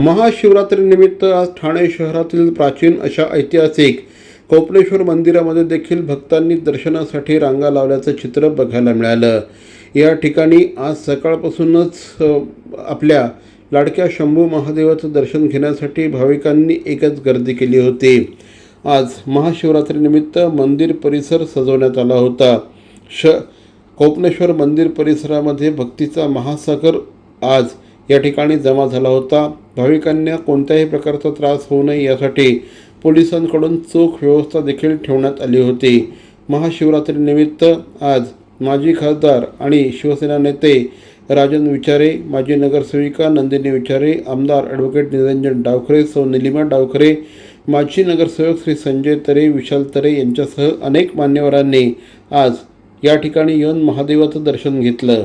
महाशिवरात्रीनिमित्त आज ठाणे शहरातील प्राचीन अशा ऐतिहासिक कोपनेश्वर मंदिरामध्ये देखील भक्तांनी दर्शनासाठी रांगा लावल्याचं चित्र बघायला मिळालं. या ठिकाणी आज सकाळपासूनच आपल्या लाडक्या शंभू महादेवाचं दर्शन घेण्यासाठी भाविकांनी एकच गर्दी केली होती. आज महाशिवरात्रीनिमित्त मंदिर परिसर सजवण्यात आला होता. श कोपनेश्वर मंदिर परिसरामध्ये भक्तीचा महासागर आज या ठिकाणी जमा झाला होता. भाविकांना कोणत्याही प्रकारचा त्रास होऊ नये यासाठी पोलिसांकडून चोख व्यवस्था देखील ठेवण्यात आली होती. महाशिवरात्रीनिमित्त आज माजी खासदार आणि शिवसेना नेते राजन विचारे माजी नगरसेविका नंदिनी विचारे आमदार ॲडव्होकेट निरंजन डावखरे सौ निलिमा डावखरे माजी नगरसेवक श्री संजय तरे विशाल तरे यांच्यासह अनेक मान्यवरांनी आज या ठिकाणी येऊन महादेवाचं दर्शन घेतलं.